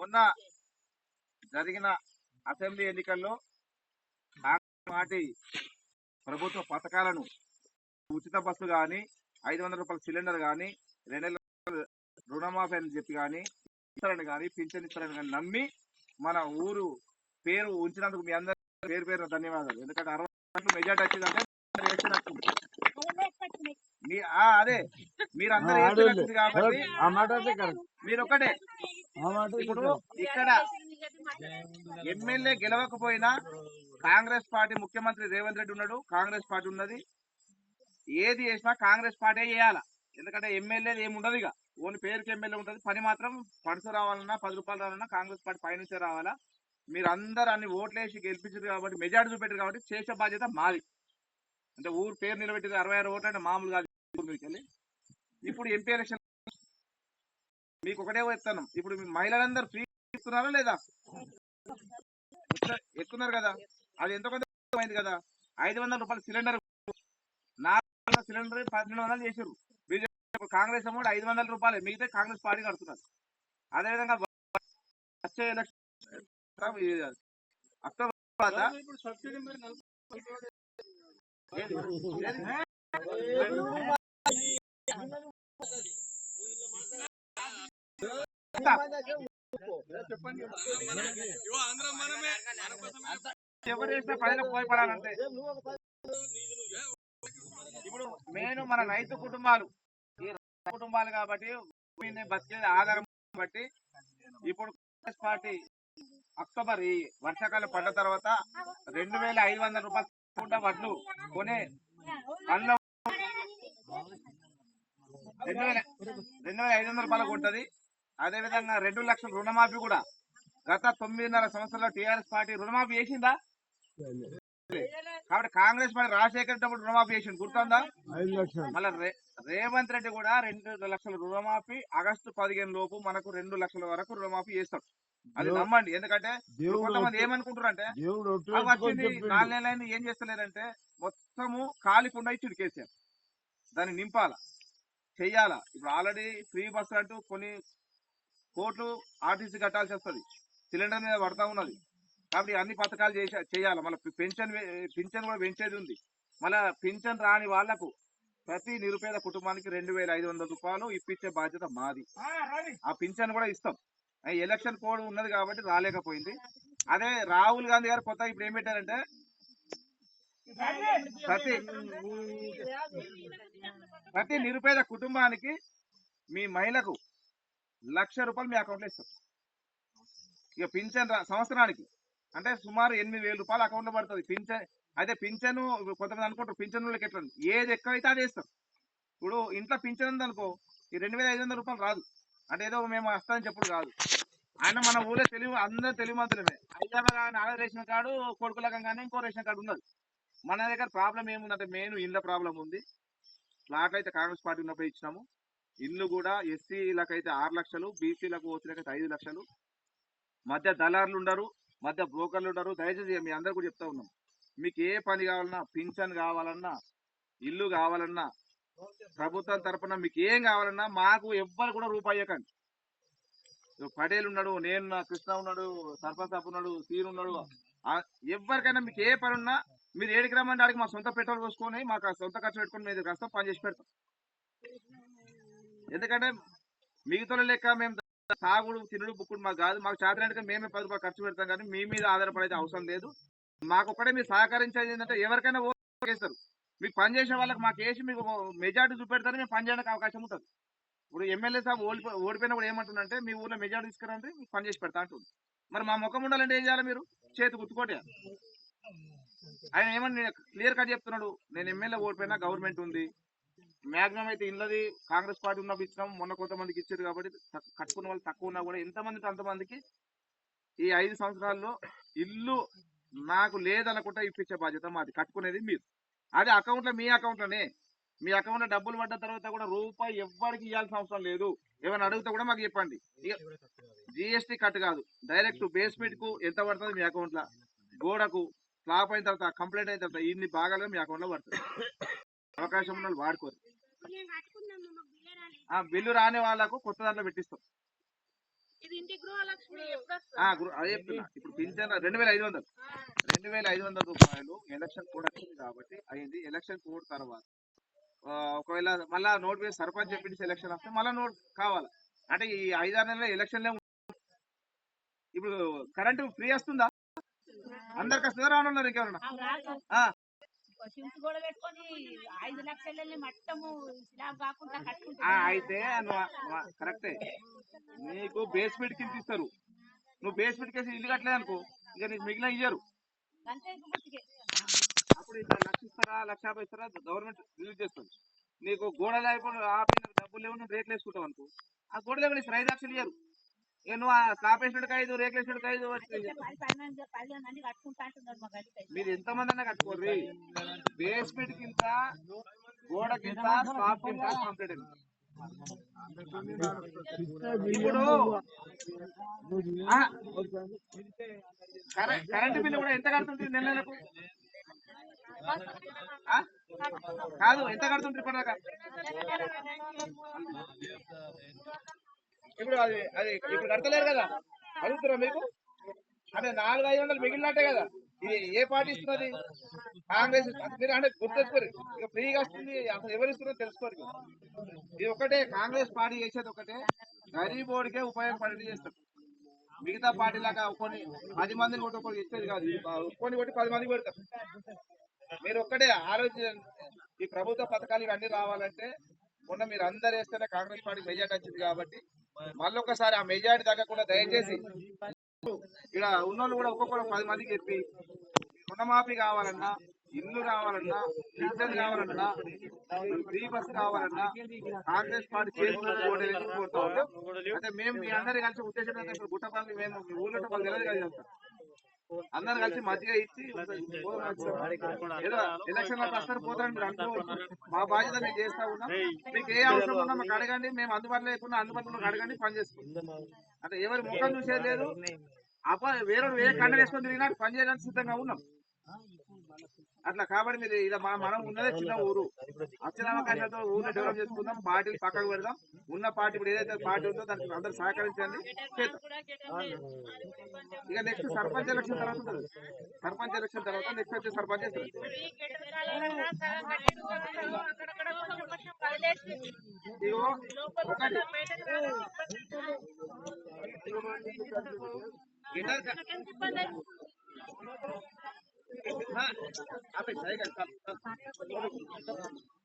మొన్న జరిగిన అసెంబ్లీ ఎన్నికల్లో పార్టీ ప్రభుత్వ పథకాలను ఉచిత బస్సు కానీ ఐదు వందల రూపాయల సిలిండర్ కానీ రెండు నెలల రుణమాఫీ అని చెప్పి కానీ ఇస్తారని కానీ పింఛన్ ఇస్తారని కానీ నమ్మి మన ఊరు పేరు ఉంచినందుకు మీ అందరి పేరు పేరు ధన్యవాదాలు. ఎందుకంటే అరవై గంటలు మెజార్టీ వచ్చిందంటే మీ అదే మీరు అందరూ. కాబట్టి మీరు ఒకటే ఇప్పుడు. ఇక్కడ ఎమ్మెల్యే గెలవకపోయినా కాంగ్రెస్ పార్టీ ముఖ్యమంత్రి రేవంత్ రెడ్డి ఉన్నాడు కాంగ్రెస్ పార్టీ ఉన్నది. ఏది చేసినా కాంగ్రెస్ పార్టీ చేయాల. ఎందుకంటే ఎమ్మెల్యే ఏమి ఉండదు ఇక. ఓన్ పేరుకి ఎమ్మెల్యే ఉంటుంది. పని మాత్రం పడుసు రావాలన్నా పది రూపాయలు రావాలన్నా కాంగ్రెస్ పార్టీ పైనుంచే రావాలా. మీరు అందరు అన్ని ఓట్లేసి గెలిపించారు కాబట్టి మెజార్టీ చూపెట్టారు కాబట్టి చేసే బాధ్యత మాది. అంటే ఊరు పేరు నిలబెట్టింది అరవై ఆరు ఓట్లు అంటే మామూలు కాదు. ఊరు మీదకి వెళ్ళి. ఇప్పుడు ఎంపీ ఎలక్షన్ మీకు ఒకటే చెప్తాను. ఇప్పుడు మీ మహిళలందరూ ఫ్రీ ఇస్తున్నారా లేదా? ఎక్కు- ఎక్కున్నారు కదా. అది ఎంత కొంత అయింది కదా. ఐదు వందల రూపాయల సిలిండర్ నాలుగు సిలిండర్ పన్నెండు వందలు చేసారు బీజేపీ కాంగ్రెస్ అమౌంట్ ఐదు వందల రూపాయలు. మిగతా కాంగ్రెస్ పార్టీ కడుతున్నారు. అదేవిధంగా వచ్చే ఎలక్షన్ అక్టోబర్ తర్వాత ఏది? ప్రజలకు ఉపయోగపడాలంటే ఇప్పుడు మెయిన్ మన రైతు కుటుంబాలు ఈ రైతు కుటుంబాలు కాబట్టి భూమిని బతికేది ఆధారం కాబట్టి ఇప్పుడు కాంగ్రెస్ పార్టీ అక్టోబర్ ఈ వర్షాకాలం పడ్డ తర్వాత రెండు వేల ఐదు వందల రూపాయలు వడ్లు కొనే పనులు రెండు వేల రెండు వేల ఐదు వందల రూపాయలకు ఉంటుంది అదే విధంగా రెండు లక్షల రుణమాఫీ కూడా. గత తొమ్మిదిన్నర సంవత్సరాల్లో టీఆర్ఎస్ పార్టీ రుణమాఫీ చేసిందా? కాబట్టి కాంగ్రెస్ పార్టీ రాజశేఖర్ రెడ్డి రుణమాఫీ చేసింది గుర్తుందా? మళ్ళీ రేవంత్ రెడ్డి కూడా రెండు లక్షల రుణమాఫీ ఆగస్టు పదిహేను లోపు మనకు రెండు లక్షల వరకు రుణమాఫీ చేస్తాడు. అది నమ్మండి. ఎందుకంటే కొంతమంది ఏమనుకుంటారు అంటే దేవుడు ఒట్టు అవి వేసుకొని వచ్చింది. నాలుగు నెలలైంది ఏం చేస్తలేదంటే మొత్తము కాలికుండా ఇచ్చుడు కేసీఆర్. దాన్ని నింపాల? చెయ్యాలా? ఇప్పుడు ఆల్రెడీ ఫ్రీ బస్సు అంటూ కొన్ని కోట్లు ఆర్టీసీ కట్టాల్సి వస్తుంది. సిలిండర్ మీద పడతా ఉన్నది. కాబట్టి అన్ని పథకాలు చేసే చేయాలి. మళ్ళీ పెన్షన్ పింఛన్ కూడా పెంచేది ఉంది. మళ్ళీ పింఛన్ రాని వాళ్ళకు ప్రతి నిరుపేద కుటుంబానికి రెండు వేల ఐదు వందల రూపాయలు ఇప్పించే బాధ్యత మాది. ఆ పింఛన్ కూడా ఇస్తాం. ఎలక్షన్ కోడ్ ఉన్నది కాబట్టి రాలేకపోయింది. అదే రాహుల్ గాంధీ గారు కొత్త ఇప్పుడు ఏం పెట్టారంటే ప్రతి ప్రతి నిరుపేద కుటుంబానికి మీ మహిళకు లక్ష రూపాయలు మీ అకౌంట్లో ఇస్తాం. ఇక పింఛన్ రా- సంవత్సరానికి. అంటే సుమారు ఎనిమిది వేల రూపాయలు అకౌంట్లో పడుతుంది. పింఛన్ అయితే పింఛను కొంతమంది అనుకుంటారు పింఛన్ వాళ్ళకి ఎట్లా ఏది ఎక్కువ అయితే అది వేస్తాం ఇప్పుడు ఇంట్లో పింఛన్ ఉందనుకో ఈ రెండు వేల ఐదు వందల రూపాయలు రాదు. అంటే ఏదో మేము వస్తామని చెప్పుడు కాదు. ఆయన మన ఊళ్ళో తెలుగు అందరూ తెలుగు మంత్రులమే హైదరాబాద్ కానీ ఆడ రేషన్ కార్డు కొడుకుల కానీ ఇంకో రేషన్ కార్డు ఉన్నది. మన దగ్గర ప్రాబ్లం ఏముందంటే మెయిన్ ఇళ్ళ ప్రాబ్లం ఉంది. ప్లాట్లు అయితే కాంగ్రెస్ పార్టీ ఉన్నప్పుడు ఇచ్చినాము. ఇల్లు కూడా ఎస్సీలకు అయితే ఆరు లక్షలు బీసీలకు ఓసీలకు అయితే ఐదు లక్షలు. మధ్య దళారులు ఉండరు మధ్య బ్రోకర్లు ఉండరు. దయచేసి మీ అందరు కూడా చెప్తా ఉన్నాం. మీకు ఏ పని కావాలన్నా పింఛన్ కావాలన్నా ఇల్లు కావాలన్నా ప్రభుత్వం తరఫున మీకు ఏం కావాలన్నా మాకు ఎవ్వరు కూడా రూపాయి ఇవ్వకండి పటేల్ ఉన్నాడు నేను కృష్ణ ఉన్నాడు సర్పంచ్ సాబ్ ఉన్నాడు సీన్ ఉన్నాడు. ఎవరికైనా మీకు ఏ పని ఉన్నా మీరు ఏడికి రమ్మంటే ఆడికి మా సొంత పెట్రోల్ పోసుకొని మాకు సొంత ఖర్చు పెట్టుకొని మీరు కష్టం పని చేసి పెడతాం. ఎందుకంటే మిగతా లెక్క మేము సాగుడు తినుడు బుక్కుడు మాకు కాదు. మాకు చేతనానికి మేమే పది రూపాయలు ఖర్చు పెడతాం కానీ మీ మీద ఆధారపడేది అవసరం లేదు. మాకు ఒకటే మీరు సహకరించేది ఏంటంటే ఎవరికైనా ఓటు మీకు పని చేసే వాళ్ళకి మాకు వేసి మీకు మెజార్టీ చూపెడతారు మేము పని చేయడానికి అవకాశం ఉంటుంది. ఇప్పుడు ఎమ్మెల్యే సాబ్ ఓడిపోయిన కూడా ఏమంటుందంటే మీ ఊర్లో మెజార్టీ తీసుకురంటే మీకు పని చేసి పెడతా అంటుంది మరి మా ముఖం ఉండాలంటే ఏం చేయాలి మీరు? చేతి గుర్తుకోటే ఆయన ఏమని క్లియర్ కట్ చెప్తున్నాడు నేను ఎమ్మెల్యే ఓడిపోయినా గవర్నమెంట్ ఉంది మ్యాక్సిమం అయితే ఇళ్ళది కాంగ్రెస్ పార్టీ ఉన్నప్పుడు ఇచ్చినాం మొన్న కొంతమందికి ఇచ్చారు కాబట్టి తక్కు- కట్టుకున్న వాళ్ళు తక్కువ ఉన్నా కూడా ఎంతమందికి అంతమందికి ఈ ఐదు సంవత్సరాల్లో ఇల్లు నాకు లేదనుకుంటా ఇప్పించే బాధ్యత మాది కట్టుకునేది మీరు. అదే అకౌంట్లో మీ అకౌంట్లోనే. మీ అకౌంట్లో డబ్బులు పడ్డ తర్వాత కూడా రూపాయి ఎవ్వరికి ఇవ్వాల్సిన అవసరం లేదు. ఏమైనా అడిగితే కూడా మాకు చెప్పండి. జిఎస్టీ కట్ కాదు. డైరెక్ట్ బేస్మెంట్కు ఎంత పడుతుంది మీ అకౌంట్లో గోడకు స్లాప్ అయిన తర్వాత కంప్లైంట్ అయిన తర్వాత ఇన్ని భాగాలుగా మీ అకౌంట్లో పడుతుంది. అవకాశం ఉన్న వాళ్ళు వాడుకోరు. ఆ బిల్లు రాని వాళ్ళకు కొత్త దాంట్లో పెట్టిస్తాం. అదే చెప్తున్నా. ఇప్పుడు పింఛన్ రెండు వేల ఐదు వందలు. రెండు వేల ఐదు వందల రూపాయలు ఎలక్షన్ కోడ్ వచ్చింది కాబట్టి అయింది. ఎలక్షన్ కోడ్ తర్వాత ఒకవేళ మళ్ళా నోట్ వేసి సర్పంచ్ ఎంపీటీ ఎలక్షన్ వస్తే మళ్ళీ నోట్ కావాలి? అంటే ఈ ఐదారు నెలల ఎలక్షన్లే ఇప్పుడు కరెంటు ఫ్రీ వస్తుందా? అందరికి వస్తుందా? రానున్నారు ఇంకెవరన్నా? కూడా పెట్టుకొని ఐదు మట్టము స్లాబ్ కాకుండా కట్టుకుంటే అయితే కరెక్టే. నీకు బేస్మెంట్ కింద ఇస్తారు. నువ్వు బేస్మెంట్ కేసి ఇల్లు కట్టలేదు అనుకో ఇక నీకు మిగిలిన ఇయ్యరు. అప్పుడు ఇంత లక్ష ఇస్తారా లక్ష యాభై ఇస్తారా గవర్నమెంట్ రిలీజ్ చేస్తుంది. నీకు గోడ లేకపోతే ఆపి డబ్బులు లేవు నువ్వు రేట్లు వేసుకుంటావు అనుకో ఆ గోడ లేవు ఇస్తారు ఐదు లక్షలు ఇయ్యరు. ఇక నువ్వు స్లాబ్ వేసినట్టుకు ఐదు వేసినట్టుకు ఐదు పది పది మంది మీరు అన్నా కట్టుకోర్రి బేస్మెంట్ కింద గోడ కింద స్లాబ్ కింద కంప్లీట్ అయింది ఇప్పుడు కరెంట్ బిల్లు కూడా ఎంత కడుతుంటుంది నెల నెలకు? కాదు ఎంత కడుతుంటారు ఇప్పటిదాకా? ఇప్పుడు అది అది ఇప్పుడు కడతలేరు కదా? అడుగుతున్నా మీకు? అంటే నాలుగు ఐదు వందలు మిగిలినట్టే కదా? ఇది ఏ పార్టీ ఇస్తున్నది? కాంగ్రెస్ మీరు అంటే గుర్తెచ్చుకోరు. ఇక ఫ్రీగా వస్తుంది అసలు ఎవరు ఇస్తున్నారో తెలుసుకోరు ఇది ఒకటే కాంగ్రెస్ పార్టీ చేసేది ఒకటే. గరీబోడికే ఉపయోగపడేది చేస్తారు. మిగతా పార్టీ లాగా కొన్ని పది మందిని కొట్టి ఒకరికి ఇచ్చేది కాదు. ఇది కొన్ని కొట్టి పది మందికి పెడతారు. మీరు ఒక్కటే ఆలోచించండి ఈ ప్రభుత్వ పథకాలు ఇవన్నీ రావాలంటే మొన్న మీరు అందరు వేస్తేనే కాంగ్రెస్ పార్టీ మెజార్టీ వచ్చింది కాబట్టి మళ్ళొకసారి ఆ మెజారిటీ తగ్గకుండా దయచేసి ఇక్కడ ఉన్నోళ్ళు కూడా ఒక్కొక్కరు పది మందికి చెప్పి రుణమాఫీ కావాలన్నా ఇల్లు కావాలన్నా పింఛన్ కావాలన్నా ఫ్రీ బస్ కావాలన్నా కాంగ్రెస్ పార్టీ చేసుకుని కోరుతా ఉంటాం అంటే మేము మీ అందరి కలిసి ఉద్దేశం గుట్టపల్లి మేము ఊళ్ళో వాళ్ళు తెలియదు కదా అందరు కలిసి మధ్యగా ఇచ్చి ఎలక్షన్లో వస్తారు పోతారని మీరు అనుకోవచ్చు మా బాధ్యత మేము చేస్తా ఉన్నాం. మీకు ఏ అవసరం ఉన్నా మాకు అడగండి మేము అందుబాటులో లేకుండా అందుబాటులో అడగండి పని చేసుకుంటాం అంటే ఎవరి ముఖం చూసేది లేదు. అప్ప వేరే వేరే కండ వేసుకొని తిరిగినా పని చేయడానికి సిద్ధంగా ఉన్నాం. అట్లా కాబట్టి మీరు ఇలా మన మనం ఉన్నదే చిన్న ఊరు. అత్యనామకాశంతో ఊరిని డెవలప్ చేసుకుందాం పార్టీలు పక్కకు పెడదాం. ఉన్న పార్టీ ఇప్పుడు ఏదైతే పార్టీ ఉందో దానికి అందరూ సహకరించండి. ఇక నెక్స్ట్ సర్పంచ్ ఎలక్షన్ తర్వాత ఉంటుంది. సర్పంచ్ ఎలక్షన్ తర్వాత నెక్స్ట్ వచ్చే సర్పంచ్ చేస్తారు? అక్కడక్కడ కొంచెం కొంచెం వదిలేసింది ఇగో ఒకటి గిటార్ క- ఎంత ఇబ్బంది